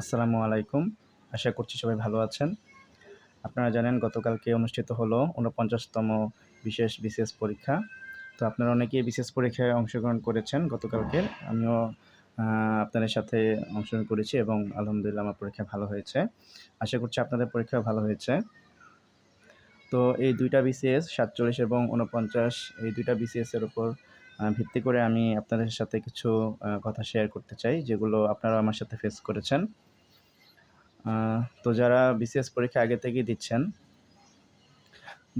আসসালামু আলাইকুম। আশা করছি সবাই ভালো আছেন। আপনারা জানেন গতকালকে অনুষ্ঠিত হলো ঊনপঞ্চাশতম বিশেষ বিশেষ পরীক্ষা। তো আপনারা অনেকেই বিশেষ পরীক্ষায় অংশগ্রহণ করেছেন গতকালকে আমিও আপনাদের সাথে অংশগ্রহণ করেছি এবং আলহামদুলিল্লাহ আমার পরীক্ষা ভালো হয়েছে। আশা করছি আপনাদের পরীক্ষা ভালো হয়েছে। তো এই দুইটা বিসিএস সাতচল্লিশ এবং উনপঞ্চাশ এই দুইটা বিসিএস এর উপর আহ, ভিত্তি করে আমি আপনাদের সাথে কিছু কথা শেয়ার করতে চাই যেগুলো আপনারা আমার সাথে ফেস করেছেন। তো যারা বিসিএস পরীক্ষা আগে থেকেই দিচ্ছেন,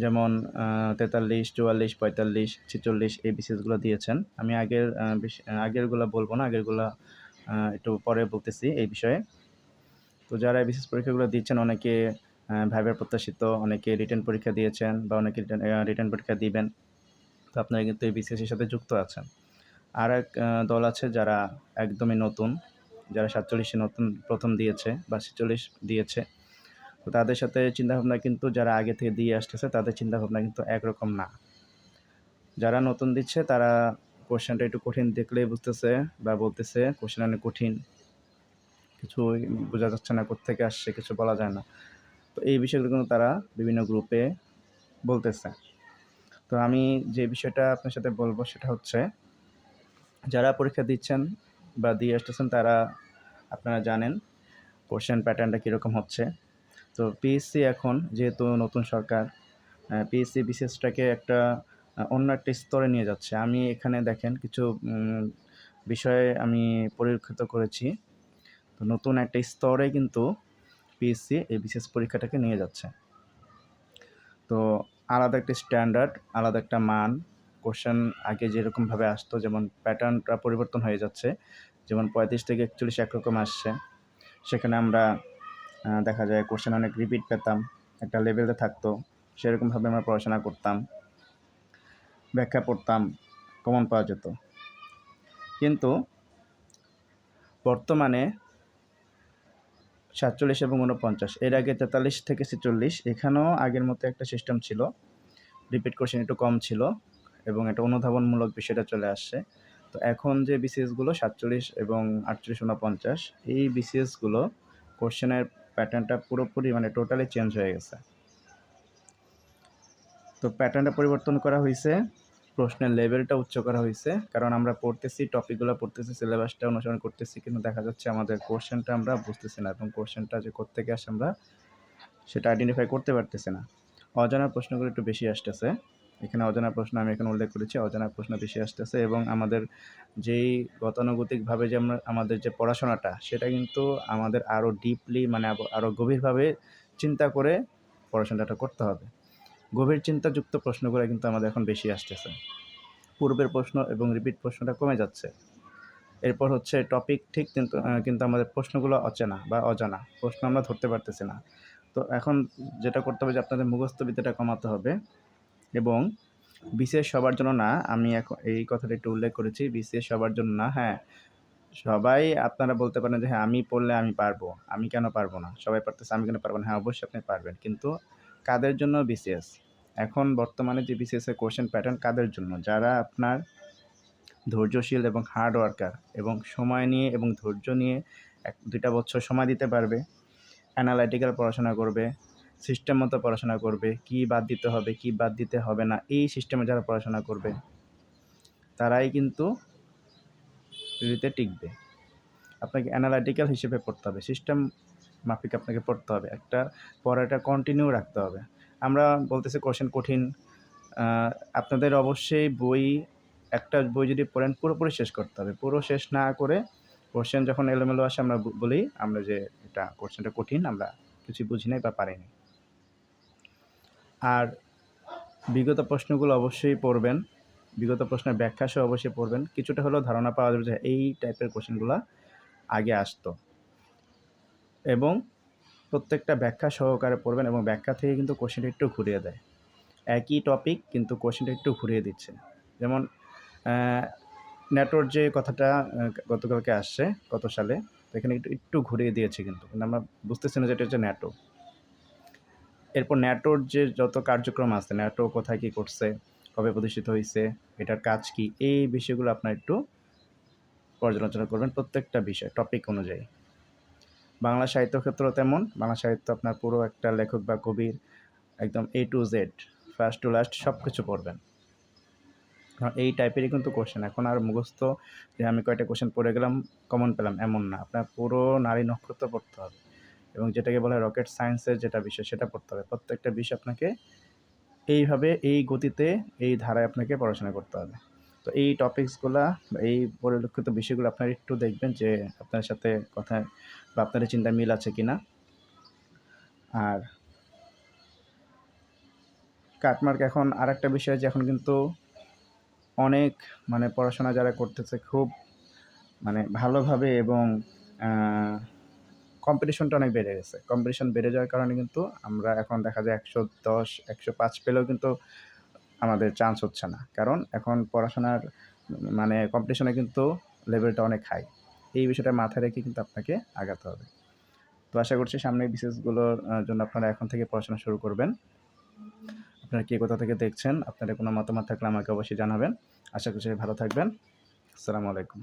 যেমন তেতাল্লিশ, চুয়াল্লিশ, পঁয়তাল্লিশ, ছেচল্লিশ, এই বিসিএসগুলো দিয়েছেন। আমি আগের আগেরগুলো বলব না, আগেরগুলো একটু পরে বলতেছি এই বিষয়ে। তো যারা বিশেষ পরীক্ষাগুলো দিচ্ছেন, অনেকে ভাইবার প্রত্যাশিত, অনেকে রিটার্ন পরীক্ষা দিয়েছেন বা অনেকে রিটার্ন পরীক্ষা দিবেন, তো আপনারা কিন্তু এই বিসিএসের সাথে যুক্ত আছেন। আর এক দল আছে যারা একদমই নতুন যারা সাতচল্লিশে নতুন প্রথম দিয়েছে বা ছেচল্লিশ দিয়েছে, তো তাদের সাথে চিন্তাভাবনা কিন্তু যারা আগে থেকে দিয়ে আসতেছে, তাদের চিন্তাভাবনা কিন্তু একরকম না। যারা নতুন দিচ্ছে, তারা কোশ্চেনটা একটু কঠিন দেখলেই বুঝতেছে বা বলতেছে, কোশ্চেন অনেক কঠিন। কিছু বোঝা যাচ্ছে না কোত্থেকে আসছে, কিছু বলা যায় না। তো এই বিষয়গুলো কিন্তু তারা বিভিন্ন গ্রুপে বলতেছে। তো আমি যে বিষয়টা আপনার সাথে বলব, সেটা হচ্ছে, যারা পরীক্ষা দিচ্ছেন বা দিয়ে আসতেছেন তারা, আপনারা জানেন কোশ্চেন প্যাটার্নটা কীরকম হচ্ছে। তো পিএসসি এখন যেহেতু নতুন সরকার পিএসসি বিশেষটাকে একটা অন্য একটা স্তরে নিয়ে যাচ্ছে। আমি এখানে দেখেন কিছু বিষয়ে আমি পরীক্ষিত করেছি। তো নতুন একটা স্তরে কিন্তু পিএসসি এই বিশেষ পরীক্ষাটাকে নিয়ে যাচ্ছে। তো আলাদা একটা স্ট্যান্ডার্ড আলাদা একটা মান কোশ্চেন আগে যেরকমভাবে আসতো, যেমন প্যাটার্নটা পরিবর্তন হয়ে যাচ্ছে, যেমন পঁয়ত্রিশ থেকে একচল্লিশ একরকম আসছে। সেখানে আমরা দেখা যায় কোশ্চেন অনেক রিপিট পেতাম, একটা লেভেলে থাকতো সেরকমভাবে আমরা পড়াশোনা করতাম, ব্যাখ্যা পড়তাম কমন পাওয়া যেত। কিন্তু বর্তমানে সাতচল্লিশ এবং উনপঞ্চাশ এর আগে তেতাল্লিশ থেকে ছেচল্লিশ, এখানেও আগের মতো একটা সিস্টেম ছিল রিপিট কোশ্চেন একটু কম ছিল। এবং একটা অনুধাবনমূলক বিষয়টা চলে আসছে। তো এখন যে বিসিএসগুলো সাতচল্লিশ এবং আটচল্লিশ উনপঞ্চাশ এই বিসিএসগুলো কোশ্চেনের প্যাটার্নটা পুরোপুরি মানে টোটালি চেঞ্জ হয়ে গেছে। তো প্যাটার্নটা পরিবর্তন করা হয়েছে প্রশ্নের লেভেলটা উচ্চ করা হয়েছে কারণ আমরা পড়তেছি টপিকগুলো পড়তেছি সিলেবাসটা অনুসরণ করতেছি, কিন্তু দেখা যাচ্ছে আমাদের কোশ্চেনটা আমরা বুঝতেছি না এবং কোশ্চেনটা যে কোত্থেকে আসে আমরা সেটা আইডেন্টিফাই করতে পারতেছি না। অজানা প্রশ্নগুলো একটু বেশি আসতেছে। এখানে অজানা প্রশ্ন আমি এখানে উল্লেখ করেছি, অজানা প্রশ্ন বেশি আসতেছে এবং আমাদের যেই গতানুগতিকভাবে যে আমরা, আমাদের যে পড়াশোনাটা, সেটা কিন্তু আমাদের আরও ডিপলি মানে আরও গভীরভাবে চিন্তা করে পড়াশোনাটা করতে হবে। গভীর চিন্তাযুক্ত প্রশ্নগুলো কিন্তু আমাদের এখন বেশি আসতেছে। পূর্বের প্রশ্ন এবং রিপিট প্রশ্নটা কমে যাচ্ছে। এরপর হচ্ছে টপিক ঠিক কিন্তু কিন্তু আমাদের প্রশ্নগুলো অচেনা বা অজানা, প্রশ্ন আমরা ধরতে পারতেছি না। তো এখন যেটা করতে হবে যে আপনাদের মুখস্থ বিদ্যাটা কমাতে হবে। এবং বিশেষ সবার জন্য না, আমি এখন এই কথাটা একটু উল্লেখ করেছি, বিশেষ সবার জন্য না হ্যাঁ। সবাই আপনারা বলতে পারেন যে হ্যাঁ আমি পড়লে আমি পারব, আমি কেন পারব না? সবাই পারতেছে, আমি কেন পারব না? হ্যাঁ অবশ্যই আপনি পারবেন, কিন্তু কাদের জন্য বিসিএস এখন বর্তমানে যে বিসিএস এর কোশ্চেন প্যাটার্ন কাদের জন্য? যারা আপনার ধৈর্যশীল এবং হার্ড ওয়ার্কার এবং সময় নিয়ে এবং ধৈর্য নিয়ে এক দুইটা বছর সময় দিতে পারবে অ্যানালাইটিক্যাল পড়াশোনা করবে সিস্টেম মতো পড়াশোনা করবে, কি বাদ দিতে হবে, কি বাদ দিতে হবে না, এই সিস্টেমে যারা পড়াশোনা করবে, তারাই কিন্তু রিতে টিকবে। আপনাকে অ্যানালাইটিক্যাল হিসেবে পড়তে হবে সিস্টেম মাফিক আপনাকে পড়তে হবে, একটা পড়াটা কন্টিনিউ রাখতে হবে। আমরা বলতেছি কোশ্চেন কঠিন আপনাদের অবশ্যই বই, একটা বই যদি পড়েন পুরোপুরি শেষ করতে হবে, পুরো শেষ না করে কোশ্চেন যখন এলোমেলো আসে আমরা বলি আমরা যে এটা কোশ্চেনটা কঠিন, আমরা কিছু বুঝি নাই বা পারিনি। আর বিগত প্রশ্নগুলো অবশ্যই পড়বেন। বিগত প্রশ্নের ব্যাখ্যা সহ অবশ্যই পড়বেন। কিছুটা হলেও ধারণা পাওয়া যাবে যে এই টাইপের কোশ্চেনগুলো আগে আসতো। এবং প্রত্যেকটা ব্যাখ্যা সহকারে পড়বেন এবং ব্যাখ্যা থেকে কিন্তু কোশ্চেনটা একটু ঘুরিয়ে দেয়। একই টপিক কিন্তু কোশ্চেনটা একটু ঘুরিয়ে দিচ্ছে। যেমন নেটোর যে কথাটা গতকালকে আসছে, গত সালে এখানে একটু একটু ঘুরিয়ে দিয়েছে কিন্তু। আমরা বুঝতেছি না যে এটা হচ্ছে ন্যাটো এরপর ন্যাটোর যে যত কার্যক্রম আছে, ন্যাটো কোথায় কী করছে, কবে প্রতিষ্ঠিত হয়েছে এটার কাজ কি, এই বিষয়গুলো আপনার একটু পর্যালোচনা করবেন প্রত্যেকটা বিষয় টপিক অনুযায়ী। বাংলা সাহিত্য ক্ষেত্র তেমন, বাংলা সাহিত্য আপনার পুরো একটা লেখক বা কবির একদম A to Z first to last সব কিছু পড়বেন এই টাইপেরই কিন্তু কোশ্চেন এখন আর মুখস্থ যে আমি কয়টা কোশ্চেন পড়ে গেলাম কমন পেলাম, এমন না। আপনার পুরো নারী নক্ষত্র পড়তে হবে। এবং যেটাকে বলা হয় রকেট সায়েন্সের যেটা বিষয়, সেটা পড়তে হবে। প্রত্যেকটা বিষয় আপনাকে এইভাবে, এই গতিতে, এই ধারায় আপনাকে পড়াশোনা করতে হবে। তো এই টপিকসগুলা এই পরিলক্ষিত বিষয়গুলো আপনারা একটু দেখবেন যে আপনার সাথে কথা বা আপনার চিন্তা মিল আছে কি না আর কাটমার্ক এখন আর একটা বিষয় যে এখন কিন্তু অনেক মানে পড়াশোনা যারা করতেছে খুব মানে ভালোভাবে এবং কম্পিটিশনটা অনেক বেড়ে গেছে। কম্পিটিশন বেড়ে যাওয়ার কারণে কিন্তু আমরা এখন দেখা যায় একশো দশ, একশো পাঁচ পেলেও কিন্তু আমাদের চান্স হচ্ছে না। কারণ এখন পড়াশোনার মানে কম্পিটিশনে কিন্তু লেভেলটা অনেক হাই এই বিষয়টা মাথায় রেখে কিন্তু আপনাকে আগাতে হবে। তো আশা করছি সামনে বিসিএসগুলোর জন্য আপনারা এখন থেকে পড়াশোনা শুরু করবেন। আপনারা কে কোথা থেকে দেখছেন, আপনাদের কোনো মতামত থাকলে আমাকে অবশ্যই জানাবেন। আশা করছি ভালো থাকবেন। আসসালামু আলাইকুম।